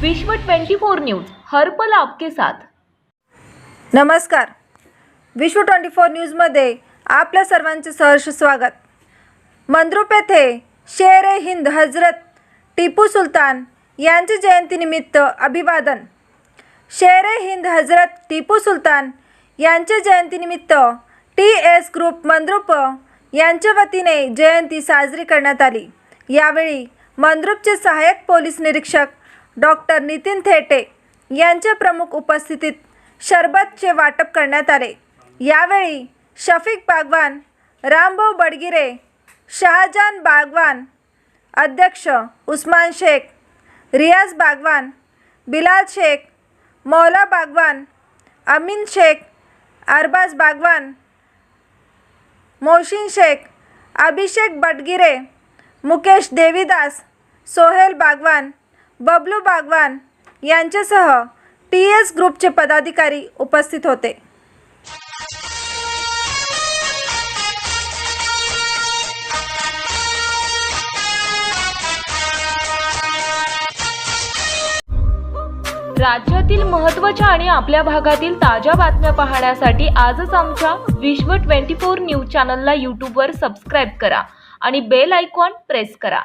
विश्व 24 न्यूज हर पल आपके साथ. नमस्कार. विश्व ट्वेंटी फोर न्यूजमध्ये आपल्या सर्वांचे सहर्ष स्वागत. मंद्रुप येथे शेर ए हिंद हजरत टिपू सुलतान यांच्या जयंतीनिमित्त अभिवादन. शेर ए हिंद हजरत टिपू सुलतान यांच्या जयंतीनिमित्त टी एस ग्रुप मंद्रुप यांच्या वतीने जयंती साजरी करण्यात आली. यावेळी मंद्रुपचे सहाय्यक पोलीस निरीक्षक डॉक्टर नितीन थेटे यांच्या प्रमुख उपस्थितीत शरबतचे वाटप करण्यात आले. यावेळी शफीक बागवान रामभाऊ बडगिरे शहाजान बागवान अध्यक्ष उस्मान शेख रियाज बागवान बिलाल शेख मौला बागवान अमीन शेख अरबाज बागवान मोहसिन शेख अभिषेक बटगिरे मुकेश देवीदास सोहेल बागवान बबलू बागवान यांच्यासह टी एस ग्रुपचे पदाधिकारी उपस्थित होते. राज्यातील महत्त्वाच्या आणि आपल्या भागातील ताज्या बातम्या पाहण्यासाठी आजच आमच्या विश्व 24 न्यूज चॅनलला यूट्यूबवर सबस्क्राईब करा आणि बेल आयकॉन प्रेस करा.